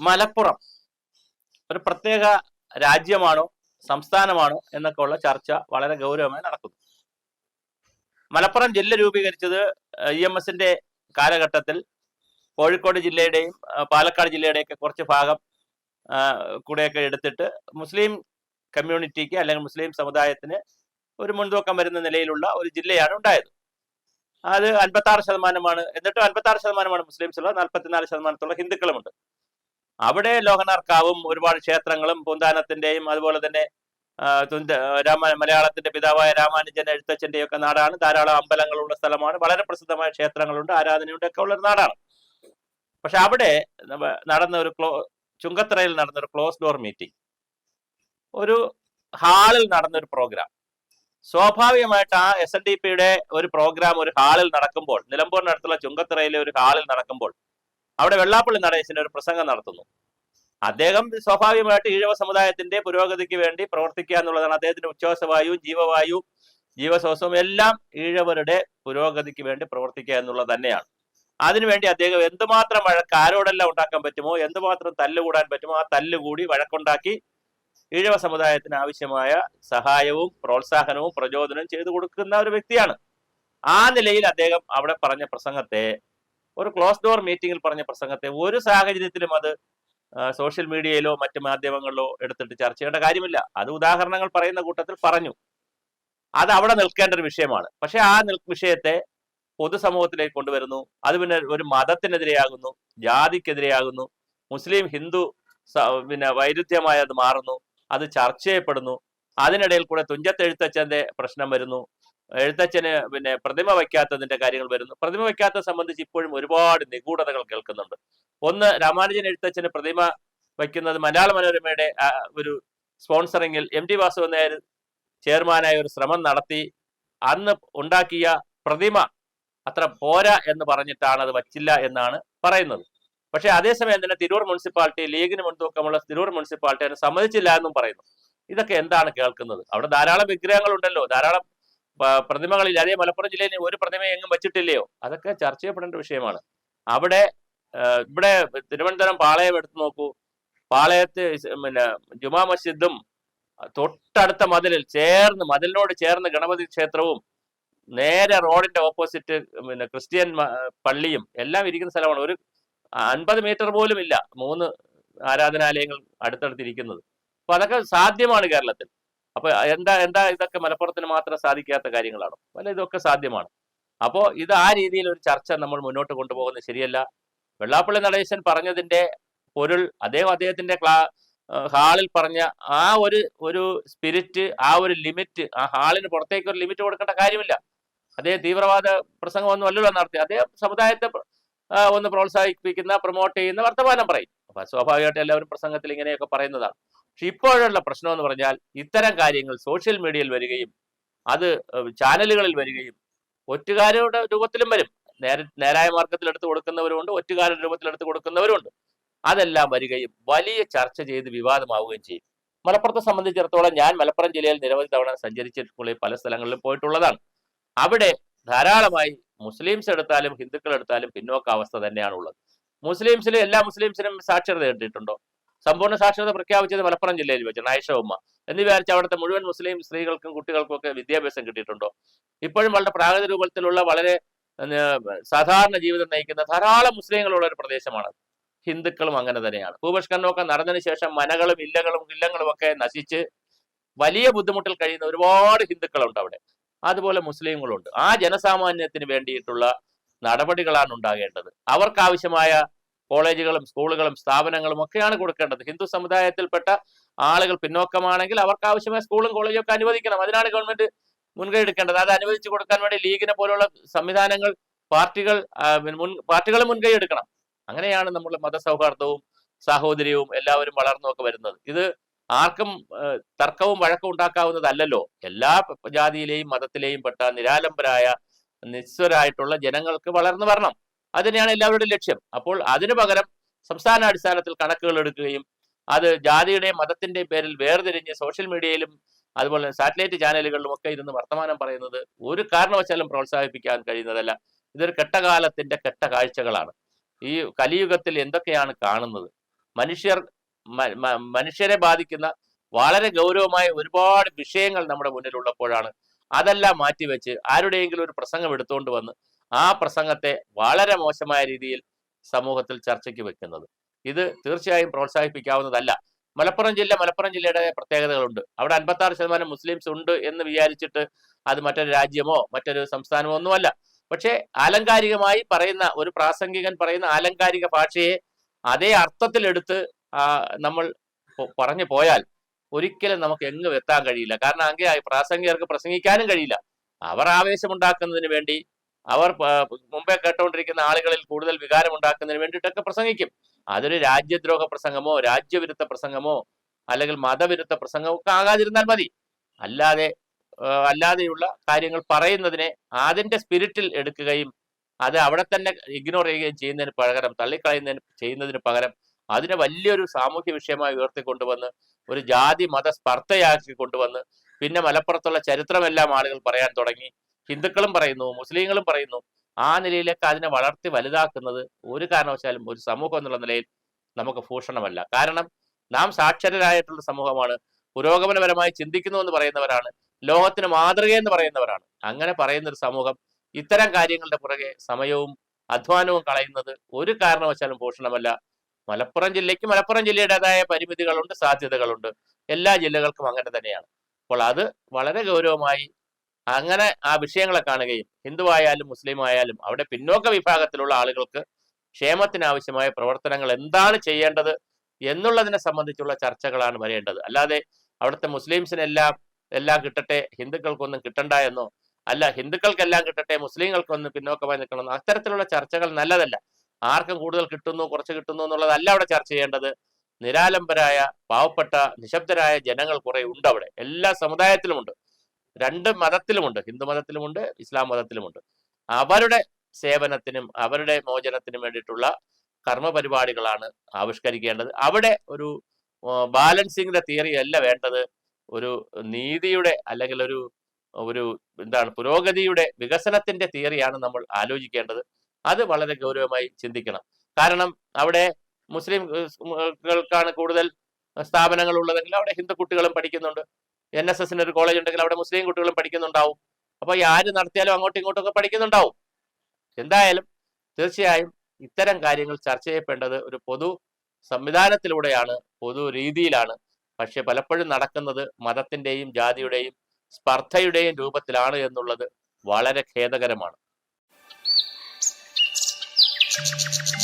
മലപ്പുറം ഒരു പ്രത്യേക രാജ്യമാണോ സംസ്ഥാനമാണോ എന്നൊക്കെ ഉള്ള ചർച്ച വളരെ ഗൗരവമായി നടക്കുന്നു. മലപ്പുറം ജില്ല രൂപീകരിച്ചത് ഇ എം എസിന്റെ കാലഘട്ടത്തിൽ കോഴിക്കോട് ജില്ലയുടെയും പാലക്കാട് ജില്ലയുടെയൊക്കെ കുറച്ച് ഭാഗം കൂടെയൊക്കെ എടുത്തിട്ട് മുസ്ലിം കമ്മ്യൂണിറ്റിക്ക് അല്ലെങ്കിൽ മുസ്ലിം സമുദായത്തിന് ഒരു മുൻതൂക്കം വരുന്ന നിലയിലുള്ള ഒരു ജില്ലയാണ് ഉണ്ടായത്. അത് അൻപത്തി ആറ് ശതമാനമാണ്. എന്നിട്ടും അൻപത്തി ആറ് ശതമാനമാണ് മുസ്ലിംസ് ഉള്ള നാൽപ്പത്തിനാല് ശതമാനത്തുള്ള ഹിന്ദുക്കളുമുണ്ട്. അവിടെ ലോകനാർക്കാവും ഒരുപാട് ക്ഷേത്രങ്ങളും പൂന്താനത്തിന്റെയും അതുപോലെ തന്നെ രാമ മലയാളത്തിന്റെ പിതാവായ രാമാനുജൻ എഴുത്തച്ഛന്റെയും ഒക്കെ നാടാണ്. ധാരാളം അമ്പലങ്ങളുള്ള സ്ഥലമാണ്. വളരെ പ്രസിദ്ധമായ ക്ഷേത്രങ്ങളുണ്ട് ആരാധനയുണ്ട് ഒക്കെ ഉള്ളൊരു നാടാണ്. പക്ഷെ അവിടെ നടന്ന ഒരു ക്ലോ ചുങ്കത്തറയിൽ നടന്ന ഒരു ക്ലോസ് ഡോർ മീറ്റിംഗ്. ഒരു ഹാളിൽ നടന്ന ഒരു പ്രോഗ്രാം സ്വാഭാവികമായിട്ട് ആ എസ് എൻ ഡി പിയുടെ ഒരു പ്രോഗ്രാം ഒരു ഹാളിൽ നടക്കുമ്പോൾ നിലമ്പൂരിനടുത്തുള്ള ചുങ്കത്തറയിലെ ഒരു ഹാളിൽ നടക്കുമ്പോൾ അവിടെ വെള്ളാപ്പള്ളി നടേശൻ ഒരു പ്രസംഗം നടത്തുന്നു. അദ്ദേഹം സ്വാഭാവികമായിട്ട് ഈഴവ സമുദായത്തിന്റെ പുരോഗതിക്ക് വേണ്ടി പ്രവർത്തിക്കുക എന്നുള്ളതാണ് അദ്ദേഹത്തിന്റെ ഉച്ഛ്വാസവായു ജീവവായു ജീവശ്വാസവും എല്ലാം ഈഴവരുടെ പുരോഗതിക്ക് വേണ്ടി പ്രവർത്തിക്കുക എന്നുള്ളത് തന്നെയാണ്. അതിനുവേണ്ടി അദ്ദേഹം എന്തുമാത്രം വഴക്ക് ആരോടെല്ലാം ഉണ്ടാക്കാൻ പറ്റുമോ എന്തുമാത്രം തല്ലുകൂടാൻ പറ്റുമോ ആ തല്ലുകൂടി വഴക്കുണ്ടാക്കി ഈഴവ സമുദായത്തിന് ആവശ്യമായ സഹായവും പ്രോത്സാഹനവും പ്രചോദനവും ചെയ്തു കൊടുക്കുന്ന ഒരു വ്യക്തിയാണ്. ആ നിലയിൽ അദ്ദേഹം അവിടെ പറഞ്ഞ പ്രസംഗത്തെ ഒരു ക്ലോസ് ഡോർ മീറ്റിംഗിൽ പറഞ്ഞ പ്രസംഗത്തെ ഒരു സാഹചര്യത്തിലും അത് സോഷ്യൽ മീഡിയയിലോ മറ്റു മാധ്യമങ്ങളിലോ എടുത്തിട്ട് ചർച്ച ചെയ്യേണ്ട കാര്യമില്ല. അത് ഉദാഹരണങ്ങൾ പറയുന്ന കൂട്ടത്തിൽ പറഞ്ഞു. അത് അവിടെ നിൽക്കേണ്ട ഒരു വിഷയമാണ്. പക്ഷെ ആ നിൽ വിഷയത്തെ പൊതുസമൂഹത്തിലേക്ക് കൊണ്ടുവരുന്നു. അത് പിന്നെ ഒരു മതത്തിനെതിരെയാകുന്നു ജാതിക്കെതിരെയാകുന്നു മുസ്ലിം ഹിന്ദു പിന്നെ വൈരുദ്ധ്യമായി അത് മാറുന്നു. അത് ചർച്ച ചെയ്യപ്പെടുന്നു. അതിനിടയിൽ കൂടെ തുഞ്ചത്ത് എഴുത്തച്ഛന്റെ പ്രശ്നം വരുന്നു. എഴുത്തച്ഛന് പിന്നെ പ്രതിമ വയ്ക്കാത്തതിന്റെ കാര്യങ്ങൾ വരുന്നു. പ്രതിമ വയ്ക്കാത്തത് സംബന്ധിച്ച് ഇപ്പോഴും ഒരുപാട് നിഗൂഢതകൾ കേൾക്കുന്നുണ്ട്. ഒന്ന് രാമാനുജൻ എഴുത്തച്ഛന് പ്രതിമ വയ്ക്കുന്നത് മലയാള മനോരമയുടെ ഒരു സ്പോൺസറിങ്ങിൽ എം ടി വാസു നായർ ചെയർമാനായ ഒരു ശ്രമം നടത്തി. അന്ന് ഉണ്ടാക്കിയ പ്രതിമ അത്ര പോരാ എന്ന് പറഞ്ഞിട്ടാണ് അത് വച്ചില്ല എന്നാണ് പറയുന്നത്. പക്ഷേ അതേസമയം തന്നെ തിരൂർ മുനിസിപ്പാലിറ്റി ലീഗിന് മുൻതൂക്കമുള്ള തിരൂർ മുനിസിപ്പാലിറ്റി അതിന് സമ്മതിച്ചില്ല എന്നും പറയുന്നു. ഇതൊക്കെ എന്താണ് കേൾക്കുന്നത്? അവിടെ ധാരാളം വിഗ്രഹങ്ങൾ ഉണ്ടല്ലോ ധാരാളം പ്രതിമകളിൽ അതേ മലപ്പുറം ജില്ലയിൽ ഒരു പ്രതിമ എങ്ങും വെച്ചിട്ടില്ലയോ? അതൊക്കെ ചർച്ച ചെയ്യപ്പെടേണ്ട വിഷയമാണ്. അവിടെ ഇവിടെ തിരുവനന്തപുരം പാളയം എടുത്തു നോക്കൂ. പാളയത്ത് പിന്നെ ജുമാ മസ്ജിദും തൊട്ടടുത്ത മതിലിൽ ചേർന്ന് മതിലിനോട് ചേർന്ന് ഗണപതി ക്ഷേത്രവും നേരെ റോഡിന്റെ ഓപ്പോസിറ്റ് പിന്നെ ക്രിസ്ത്യൻ പള്ളിയും എല്ലാം ഇരിക്കുന്ന സ്ഥലമാണ്. ഒരു അൻപത് മീറ്റർ പോലും ഇല്ല. മൂന്ന് ആരാധനാലയങ്ങൾ അടുത്തടുത്തിരിക്കുന്നത്. അപ്പൊ അതൊക്കെ സാധ്യമാണ് കേരളത്തിൽ. അപ്പൊ എന്താ എന്താ ഇതൊക്കെ മലപ്പുറത്തിന് മാത്രം സാധിക്കാത്ത കാര്യങ്ങളാണോ? അല്ല ഇതൊക്കെ സാധ്യമാണ്. അപ്പോ ഇത് ആ രീതിയിൽ ഒരു ചർച്ച നമ്മൾ മുന്നോട്ട് കൊണ്ടുപോകുന്നത് ശരിയല്ല. വെള്ളാപ്പള്ളി നടേശൻ പറഞ്ഞതിന്റെ പൊരുൾ അദ്ദേഹം അദ്ദേഹത്തിന്റെ ക്ലാ ഹാളിൽ പറഞ്ഞ ആ ഒരു ഒരു സ്പിരിറ്റ് ആ ഒരു ലിമിറ്റ് ആ ഹാളിന് പുറത്തേക്ക് ഒരു ലിമിറ്റ് കൊടുക്കേണ്ട കാര്യമില്ല. അദ്ദേഹം തീവ്രവാദ പ്രസംഗമൊന്നും അല്ലല്ലോ നടത്തി അദ്ദേഹം സമുദായത്തെ ഒന്ന് പ്രോത്സാഹിപ്പിക്കുന്ന പ്രൊമോട്ട് ചെയ്യുന്ന വർത്തമാനം പറയും. അപ്പൊ സ്വാഭാവികമായിട്ട് എല്ലാവരും പ്രസംഗത്തിൽ ഇങ്ങനെയൊക്കെ പറയുന്നതാണ്. പക്ഷെ ഇപ്പോഴുള്ള പ്രശ്നം എന്ന് പറഞ്ഞാൽ ഇത്തരം കാര്യങ്ങൾ സോഷ്യൽ മീഡിയയിൽ വരികയും അത് ചാനലുകളിൽ വരികയും ഒറ്റുകാരുടെ രൂപത്തിലും വരും. നേരെ നേരായ മാർഗത്തിൽ എടുത്തു കൊടുക്കുന്നവരുണ്ട് ഒറ്റുകാരുടെ രൂപത്തിൽ എടുത്തു കൊടുക്കുന്നവരുണ്ട് അതെല്ലാം വരികയും വലിയ ചർച്ച ചെയ്ത് വിവാദമാവുകയും ചെയ്യും. മലപ്പുറത്തെ സംബന്ധിച്ചിടത്തോളം ഞാൻ മലപ്പുറം ജില്ലയിൽ നിരവധി തവണ സഞ്ചരിച്ചിട്ടുള്ള പല സ്ഥലങ്ങളിലും പോയിട്ടുള്ളതാണ്. അവിടെ ധാരാളമായി മുസ്ലിംസ് എടുത്താലും ഹിന്ദുക്കൾ എടുത്താലും തന്നെയാണ് ഉള്ളത് മുസ്ലിംസിൽ എല്ലാ മുസ്ലിംസിനും സാക്ഷരത കിട്ടിയിട്ടുണ്ടോ സമ്പൂർണ സാക്ഷരത പ്രഖ്യാപിച്ചത് മലപ്പുറം ജില്ലയിൽ വെച്ചാണ് ആയിഷ ഉമ്മ. എന്ന് വിചാരിച്ച് അവിടുത്തെ മുഴുവൻ മുസ്ലിം സ്ത്രീകൾക്കും കുട്ടികൾക്കും ഒക്കെ വിദ്യാഭ്യാസം കിട്ടിയിട്ടുണ്ടോ? ഇപ്പോഴും വളരെ പ്രാകൃത രൂപത്തിലുള്ള വളരെ സാധാരണ ജീവിതം നയിക്കുന്ന ധാരാളം മുസ്ലിങ്ങളുള്ള ഒരു പ്രദേശമാണ് ഹിന്ദുക്കളും അങ്ങനെ തന്നെയാണ്. ഭൂപഷ്കരണമൊക്കെ നടന്നതിന് ശേഷം മനകളും ഇല്ലകളും ഇല്ലങ്ങളും ഒക്കെ നശിച്ച് വലിയ ബുദ്ധിമുട്ടിൽ കഴിയുന്ന ഒരുപാട് ഹിന്ദുക്കളുണ്ട് അവിടെ. അതുപോലെ മുസ്ലിങ്ങളുണ്ട്. ആ ജനസാമാന്യത്തിന് വേണ്ടിയിട്ടുള്ള നടപടികളാണ് ഉണ്ടാകേണ്ടത്. അവർക്കാവശ്യമായ കോളേജുകളും സ്കൂളുകളും സ്ഥാപനങ്ങളും ഒക്കെയാണ് കൊടുക്കേണ്ടത്. ഹിന്ദു സമുദായത്തിൽപ്പെട്ട ആളുകൾ പിന്നോക്കമാണെങ്കിൽ അവർക്ക് ആവശ്യമായ സ്കൂളും കോളേജും ഒക്കെ അനുവദിക്കണം. അതിനാണ് ഗവൺമെന്റ് മുൻകൈ എടുക്കേണ്ടത്. അത് അനുവദിച്ചു കൊടുക്കാൻ വേണ്ടി ലീഗിനെ പോലുള്ള സംവിധാനങ്ങൾ പാർട്ടികൾ മുൻ പാർട്ടികൾ മുൻകൈ എടുക്കണം. അങ്ങനെയാണ് നമ്മൾ മതസൗഹാർദ്ദവും സാഹോദര്യവും എല്ലാവരും വളർന്നുമൊക്കെ വരുന്നത്. ഇത് ആർക്കും തർക്കവും വഴക്കും ഉണ്ടാക്കാവുന്നതല്ലല്ലോ. എല്ലാ ജാതിയിലെയും മതത്തിലെയും പെട്ട നിരാലംബരായ നിസ്വരായിട്ടുള്ള ജനങ്ങൾക്ക് വളർന്നു വരണം. അതിനെയാണ് എല്ലാവരുടെയും ലക്ഷ്യം. അപ്പോൾ അതിനു പകരം സംസ്ഥാനാടിസ്ഥാനത്തിൽ കണക്കുകൾ എടുക്കുകയും അത് ജാതിയുടെയും മതത്തിന്റെയും പേരിൽ വേർതിരിഞ്ഞ് സോഷ്യൽ മീഡിയയിലും അതുപോലെ സാറ്റലൈറ്റ് ചാനലുകളിലും ഒക്കെ ഇരുന്ന് വർത്തമാനം പറയുന്നത് ഒരു കാരണവശാലും പ്രോത്സാഹിപ്പിക്കാൻ കഴിയുന്നതല്ല. ഇതൊരു കെട്ടകാലത്തിന്റെ കെട്ട കാഴ്ചകളാണ്. ഈ കലിയുഗത്തിൽ എന്തൊക്കെയാണ് കാണുന്നത്? മനുഷ്യർ മനുഷ്യരെ ബാധിക്കുന്ന വളരെ ഗൗരവമായ ഒരുപാട് വിഷയങ്ങൾ നമ്മുടെ മുന്നിലുള്ളപ്പോഴാണ് അതെല്ലാം മാറ്റിവെച്ച് ആരുടെയെങ്കിലും ഒരു പ്രസംഗം എടുത്തുകൊണ്ട് വന്ന് ആ പ്രസംഗത്തെ വളരെ മോശമായ രീതിയിൽ സമൂഹത്തിൽ ചർച്ചയ്ക്ക് വെക്കുന്നത്. ഇത് തീർച്ചയായും പ്രോത്സാഹിപ്പിക്കാവുന്നതല്ല. മലപ്പുറം ജില്ല മലപ്പുറം ജില്ലയുടെ പ്രത്യേകതകളുണ്ട്. അവിടെ അൻപത്തി ആറ് ശതമാനം മുസ്ലിംസ് ഉണ്ട് എന്ന് വിചാരിച്ചിട്ട് അത് മറ്റൊരു രാജ്യമോ മറ്റൊരു സംസ്ഥാനമോ ഒന്നുമല്ല. പക്ഷേ ആലങ്കാരികമായി പറയുന്ന ഒരു പ്രാസംഗികൻ പറയുന്ന ആലങ്കാരിക ഭാഷയെ അതേ അർത്ഥത്തിലെടുത്ത് നമ്മൾ പറഞ്ഞു പോയാൽ ഒരിക്കലും നമുക്ക് എങ്ങും എത്താൻ കഴിയില്ല. കാരണം അങ്ങേ പ്രാസംഗികർക്ക് പ്രസംഗിക്കാനും കഴിയില്ല. അവർ ആവേശമുണ്ടാക്കുന്നതിന് വേണ്ടി അവർ മുമ്പേ കേട്ടുകൊണ്ടിരിക്കുന്ന ആളുകളിൽ കൂടുതൽ വികാരം ഉണ്ടാക്കുന്നതിന് വേണ്ടിയിട്ടൊക്കെ പ്രസംഗിക്കും. അതൊരു രാജ്യദ്രോഹ പ്രസംഗമോ രാജ്യവിരുദ്ധ പ്രസംഗമോ അല്ലെങ്കിൽ മതവിരുദ്ധ പ്രസംഗമോ ഒക്കെ ആകാതിരുന്നാൽ മതി. അല്ലാതെ അല്ലാതെയുള്ള കാര്യങ്ങൾ പറയുന്നതിനെ അതിന്റെ സ്പിരിറ്റിൽ എടുക്കുകയും അത് അവിടെ തന്നെ ഇഗ്നോർ ചെയ്യുകയും ചെയ്യുന്നതിന് പകരം തള്ളിക്കളയുന്നതിന് ചെയ്യുന്നതിന് പകരം അതിനെ വലിയൊരു സാമൂഹ്യ വിഷയമായി ഉയർത്തിക്കൊണ്ടുവന്ന് ഒരു ജാതി മത സ്പർദ്ധയാക്കി കൊണ്ടുവന്ന് പിന്നെ മലപ്പുറത്തുള്ള ചരിത്രമെല്ലാം ആളുകൾ പറയാൻ തുടങ്ങി. ഹിന്ദുക്കളും പറയുന്നു മുസ്ലിങ്ങളും പറയുന്നു. ആ നിലയിലേക്ക് അതിനെ വളർത്തി വലുതാക്കുന്നത് ഒരു കാരണവശാലും ഒരു സമൂഹം എന്നുള്ള നിലയിൽ നമുക്ക് ഭൂഷണമല്ല. കാരണം നാം സാക്ഷരരായിട്ടുള്ള സമൂഹമാണ് പുരോഗമനപരമായി ചിന്തിക്കുന്നു എന്ന് പറയുന്നവരാണ് ലോകത്തിന് മാതൃക എന്ന് പറയുന്നവരാണ്. അങ്ങനെ പറയുന്ന ഒരു സമൂഹം ഇത്തരം കാര്യങ്ങളുടെ പുറകെ സമയവും അധ്വാനവും കളയുന്നത് ഒരു കാരണവശാലും ഭൂഷണമല്ല. മലപ്പുറം ജില്ലയ്ക്ക് മലപ്പുറം ജില്ലയുടേതായ പരിമിതികളുണ്ട് സാധ്യതകളുണ്ട്. എല്ലാ ജില്ലകൾക്കും അങ്ങനെ തന്നെയാണ്. അപ്പോൾ അത് വളരെ ഗൗരവമായി അങ്ങനെ ആ വിഷയങ്ങളെ കാണുകയും ഹിന്ദുവായാലും മുസ്ലിം ആയാലും അവിടെ പിന്നോക്ക വിഭാഗത്തിലുള്ള ആളുകൾക്ക് ക്ഷേമത്തിനാവശ്യമായ പ്രവർത്തനങ്ങൾ എന്താണ് ചെയ്യേണ്ടത് എന്നുള്ളതിനെ സംബന്ധിച്ചുള്ള ചർച്ചകളാണ് വരേണ്ടത്. അല്ലാതെ അവിടുത്തെ മുസ്ലിംസിനെല്ലാം എല്ലാം കിട്ടട്ടെ ഹിന്ദുക്കൾക്കൊന്നും കിട്ടണ്ട എന്നോ അല്ല ഹിന്ദുക്കൾക്കെല്ലാം കിട്ടട്ടെ മുസ്ലിങ്ങൾക്കൊന്നും പിന്നോക്കമായി നിൽക്കണം അത്തരത്തിലുള്ള ചർച്ചകൾ നല്ലതല്ല. ആർക്കും കൂടുതൽ കിട്ടുന്നു കുറച്ച് കിട്ടുന്നു എന്നുള്ളതല്ല അവിടെ ചർച്ച ചെയ്യേണ്ടത്. നിരാലംബരായ പാവപ്പെട്ട നിശബ്ദരായ ജനങ്ങൾ കുറെ ഉണ്ട് അവിടെ. എല്ലാ സമുദായത്തിലുമുണ്ട്. രണ്ട് മതത്തിലുമുണ്ട്. ഹിന്ദു മതത്തിലുമുണ്ട് ഇസ്ലാം മതത്തിലുമുണ്ട്. അവരുടെ സേവനത്തിനും അവരുടെ മോചനത്തിനും വേണ്ടിയിട്ടുള്ള കർമ്മ പരിപാടികളാണ് ആവിഷ്കരിക്കേണ്ടത്. അവിടെ ഒരു ബാലൻസിങ്ങിന്റെ തിയറി അല്ല വേണ്ടത്. ഒരു നീതിയുടെ അല്ലെങ്കിൽ ഒരു ഒരു എന്താണ് പുരോഗതിയുടെ വികസനത്തിന്റെ തിയറിയാണ് നമ്മൾ ആലോചിക്കേണ്ടത്. അത് വളരെ ഗൗരവമായി ചിന്തിക്കണം. കാരണം അവിടെ മുസ്ലിംകൾക്കാണ് കൂടുതൽ സ്ഥാപനങ്ങൾ ഉള്ളതെങ്കിൽ അവിടെ ഹിന്ദു കുട്ടികളും പഠിക്കുന്നുണ്ട്. എൻ എസ് എസിന് ഒരു കോളേജ് ഉണ്ടെങ്കിൽ അവിടെ മുസ്ലിം കുട്ടികളും പഠിക്കുന്നുണ്ടാവും. അപ്പൊ ഈ ആര് നടത്തിയാലും അങ്ങോട്ടും ഇങ്ങോട്ടും ഒക്കെ പഠിക്കുന്നുണ്ടാവും. എന്തായാലും തീർച്ചയായും ഇത്തരം കാര്യങ്ങൾ ചർച്ച ചെയ്യപ്പെടേണ്ടത് ഒരു പൊതു സംവിധാനത്തിലൂടെയാണ് പൊതു രീതിയിലാണ്. പക്ഷെ പലപ്പോഴും നടക്കുന്നത് മതത്തിന്റെയും ജാതിയുടെയും സ്പർദ്ധയുടെയും രൂപത്തിലാണ് എന്നുള്ളത് വളരെ ഖേദകരമാണ്. Thank you.